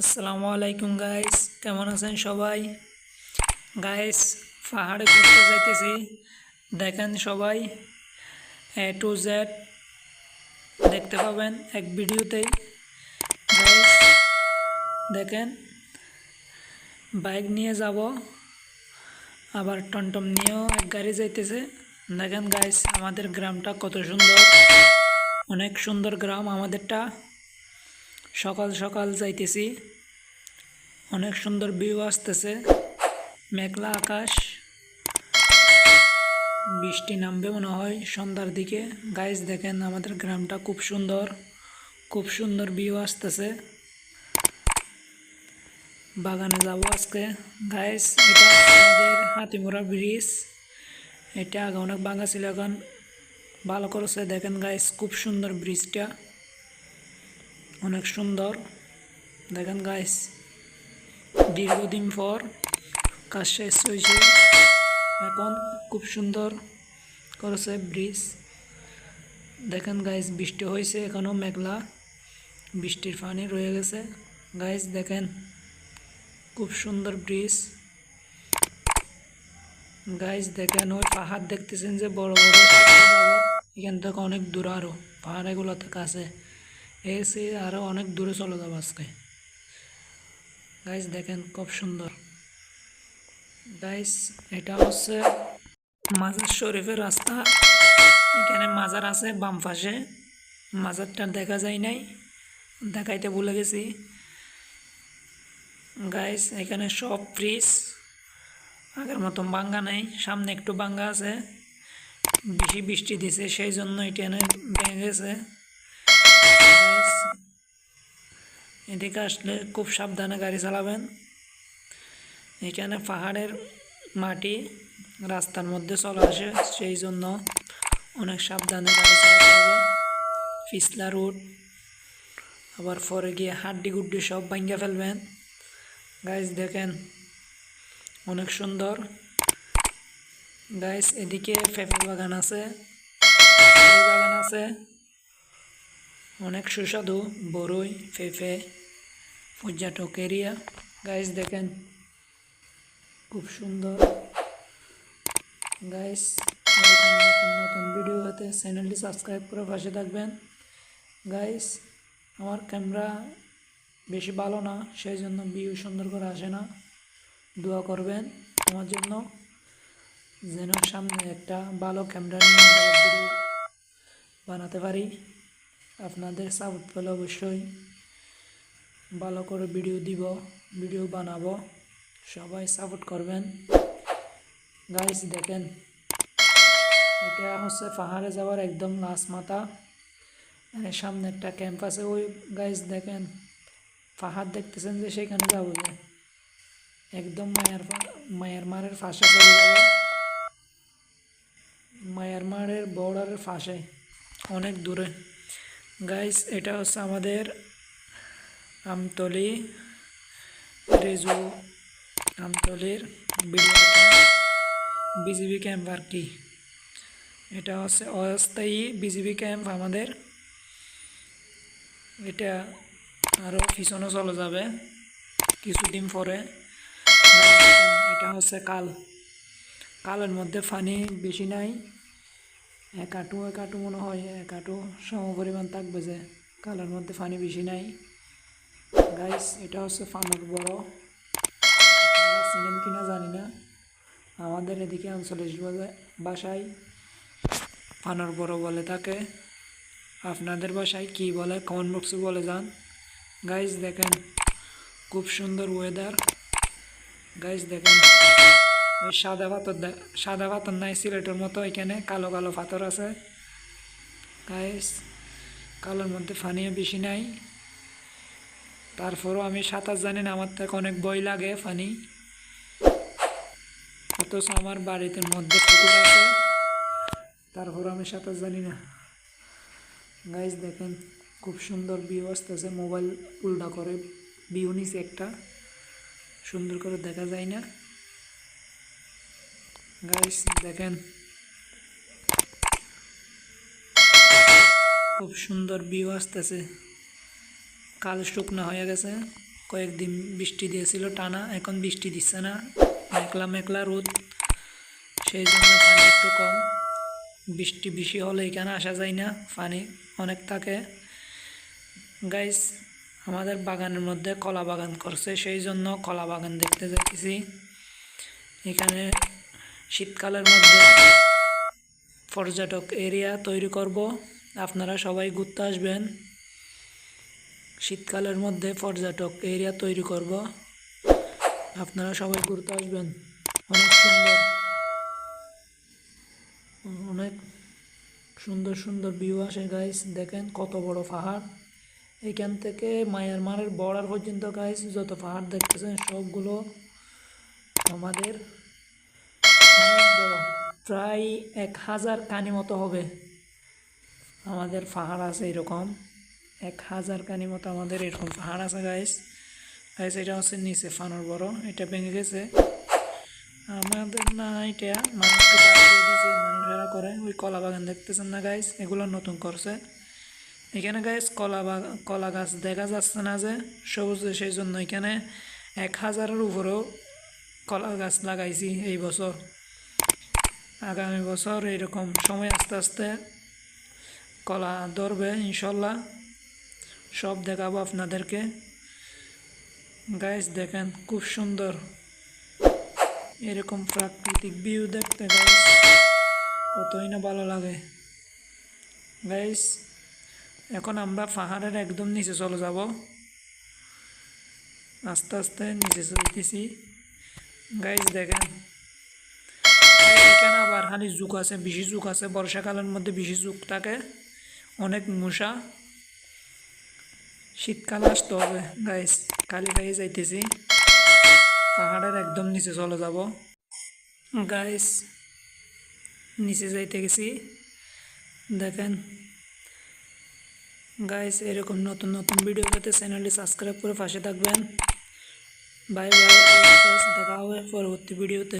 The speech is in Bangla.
আসসালামু আলাইকুম গাইস কেমন আছেন সবাই? গাইস পাহাড়ে ঘুরতে যাইতেছি। দেখেন সবাই এ টু জেড দেখতে পাবেন এক ভিডিওতেই। গাইস দেখেন বাইক নিয়ে যাব। আবার টমটম নিয়েও এক গাড়ি যাইতেছে। দেখেন গাইস আমাদের গ্রামটা কত সুন্দর। অনেক সুন্দর গ্রাম আমাদেরটা। সকাল সকাল যাইতেছি। অনেক সুন্দর ভিউ আসতেছে। মেঘলা আকাশ। বৃষ্টি নামবে মনে হয় সন্ধ্যার দিকে। গাইস দেখেন আমাদের গ্রামটা খুব সুন্দর। খুব সুন্দর ভিউ আসতেছে। বাগানে যাব আজকে। গাইস এটা আমাদের হাতিমুরা ব্রিজ। এটা আগে অনেক ভাঙা ছিল, এখন ভালো করেছে। দেখেন গাইস খুব সুন্দর ব্রিজটা। অনেক সুন্দর। দেখেন গাইস দীর্ঘদিন পর কাজ শেষ হয়েছে। এখন খুব সুন্দর করেছে ব্রিজ। দেখেন গাইস বৃষ্টি হয়েছে এখনও মেঘলা। বৃষ্টির পানি রয়ে গেছে। গাইস দেখেন, খুব সুন্দর ব্রিজ। গাইস দেখেন, ওই পাহাড় দেখতেছেন যে বড় বড়। এখান থেকে অনেক দূর আরও পাহাড় এগুলো থেকে আছে এসে আরও অনেক দূরে চলে যাব আজকে। গাইস দেখেন খুব সুন্দর। গাইস এটা হচ্ছে মাজার শরীফের রাস্তা। এখানে মাজার আছে বাম পাশে। মাজারটা দেখা যায় নাই। দেখাইতে ভুলে গেছি। গাইস এখানে সব ফ্রিজ আগের মতো বাঙ্গা নেই। সামনে একটু বাঙ্গা আছে। বেশি বৃষ্টি দিছে, সেই জন্য এটা ভেঙে গেছে। এদিকে আসলে খুব সাবধানে গাড়ি চালাবেন। এখানে পাহাড়ের মাটি রাস্তার মধ্যে চলে আসে, সেই জন্য অনেক সাবধানে গাড়ি চালাতে হবে। পিছলা রোড, আবার পরে গিয়ে হাড্ডি গুড্ডি সব ভাঙ্গা ফেলবেন। গাইস দেখেন, অনেক সুন্দর। গাইস এদিকে পেঁপে বাগান আছে বাগান আছে। অনেক সুস্বাদু বড়ই পেঁপে পর্যটক এরিয়া গাইস দেখেন, খুব সুন্দর। গাইস নতুন নতুন ভিডিও হতে চ্যানেলটি সাবস্ক্রাইব করে পাশে থাকবেন। গাইস আমার ক্যামেরা বেশি ভালো না সেই জন্য ভিউ সুন্দর করে আসে না। দোয়া করবেন আমার জন্য, যেন সামনে একটা ভালো ক্যামেরা নিয়ে ভিডিও বানাতে পারি। আপনাদের সাপোর্ট পেলে অবশ্যই ভালো করে ভিডিও দিব, ভিডিও বানাবো। সবাই সাপোর্ট করবেন। গাইস, দেখেন, এটা হচ্ছে পাহাড়ে যাওয়ার একদম লাস্ট মাথা। সামনে একটা ক্যাম্প আছে। ওই, গাইস, দেখেন, পাহাড় দেখতেছেন যে সেখানে যাব যে। একদম মায়ার মায়ার মারের ফাঁসে চলে যাব। মায়ার মারের বর্ডারের ফাঁসে অনেক দূরে। গাইস এটা হচ্ছে আমাদের আমতলি রেজু আমতলির বিজিবি ক্যাম্প আর কি? এটা হচ্ছে অস্থায়ী বিজিবি ক্যাম্প আমাদের। এটা আরও পিছনে চলে যাবে কিছুদিন পরে। এটা হচ্ছে কাল। কালের মধ্যে পানি বেশি নাই। এক আটু এক মনে হয় এক আটু সম পরিমাণ থাকবে যে কালের মধ্যে পানি বেশি নাই। গাইস এটা হচ্ছে ফানুর বড়। চিনেন কিনা জানি না। আমাদের এদিকে আঞ্চলিক বাসায় ফানুর বড় বলে থাকে আপনাদের বাসায় কি বলে? কমেন্ট বক্সে বলে যান। গাইস দেখেন, খুব সুন্দর ওয়েদার গাইস দেখেন। ওই সাদা পাথর সাদা পাথর নাই সিলেটের মতো এখানে কালো কালো পাথর আছে। গাইস কালোর মধ্যে পানিও বেশি নাই। তারপরও আমি সাঁতার জানি না, আমার থেকে অনেক ভয় লাগে পানি। অথচ আমার বাড়িতে মধ্যে পুকুর আছে। তারপরও আমি সাঁতার জানি না। গাইস দেখেন, খুব সুন্দর ভিউ আসতেছে। মোবাইল উল্টা করে ভিউ নিছে একটা। সুন্দর করে দেখা যায় না। গাইস দেখেন। খুব সুন্দর ভিউ আসতেছে। কাল শুকনো হয়ে গেছে। কয়েকদিন বৃষ্টি দিয়েছিল টানা, এখন বৃষ্টি দিচ্ছে না। মেঘলা মেঘলা রোদ। সেই জন্য পানি একটু কম। বৃষ্টি বেশি হলে এখানে আসা যায় না, পানি অনেক থাকে। গাইস আমাদের বাগানের মধ্যে কলা বাগান করছে, সেই জন্য কলা বাগান দেখতে যাচ্ছি এখানে শীতকালের মধ্যে পর্যটক এরিয়া তৈরি করব। আপনারা সবাই ঘুরতে আসবেন। শীতকালের মধ্যে পর্যটক এরিয়া তৈরি করব। আপনারা সবাই ঘুরতে আসবেন। অনেক সুন্দর। অনেক সুন্দর সুন্দর ভিউ আসে গাইস দেখেন কত বড় পাহাড়। এখান থেকে মায়ানমারের বর্ডার পর্যন্ত গাইস যত পাহাড় দেখতেছেন, সবগুলো আমাদের প্রায় এক হাজার কানি মতো হবে। আমাদের পাহাড় আছে এরকম। এক হাজার কানি মতো আমাদের এরকম পাহাড় আছে গাইস গাইস এটা হচ্ছে নিচে ফানোর বড়। এটা ভেঙে গেছে। আমাদের না এটা মানুষকে দিয়েছে, মানুষেরা করে। ওই কলা বাগান দেখতেছেন না গাইস এগুলো নতুন করছে। এখানে গাইস কলা কলা গাছ দেখা যাচ্ছে না যে, সবুজ সেই জন্য এখানে এক হাজারের উপরেও কলা গাছ লাগাইছি এই বছর। আগামী বছর এরকম সময় আস্তে আস্তে কলা ধরবে, ইনশাল্লাহ। সব দেখাবো আপনাদেরকে। গাইস দেখেন, খুব সুন্দর। এরকম প্রাকৃতিক ভিউ দেখতে গাইস কতই না ভালো লাগে। গাইস এখন আমরা পাহাড়ের একদম নিচে চলে যাব। আস্তে আস্তে নিচে চলতেছি। গাইস দেখেন আবার যুগ আছে বেশি যুগ আছে, বর্ষাকালের মধ্যে বেশি যুগ থাকে। অনেক মশা শীতকাল আসতে হবে গাইস কালি গায়ে যাইতেছি। পাহাড়ের একদম নিচে চলে যাব। গাইস নিচে যাইতে গেছি। দেখেন। গাইস এরকম নতুন নতুন ভিডিও পেতে চ্যানেলটি সাবস্ক্রাইব করে পাশে থাকবেন। বাই বাই দেখা হবে পরবর্তী ভিডিওতে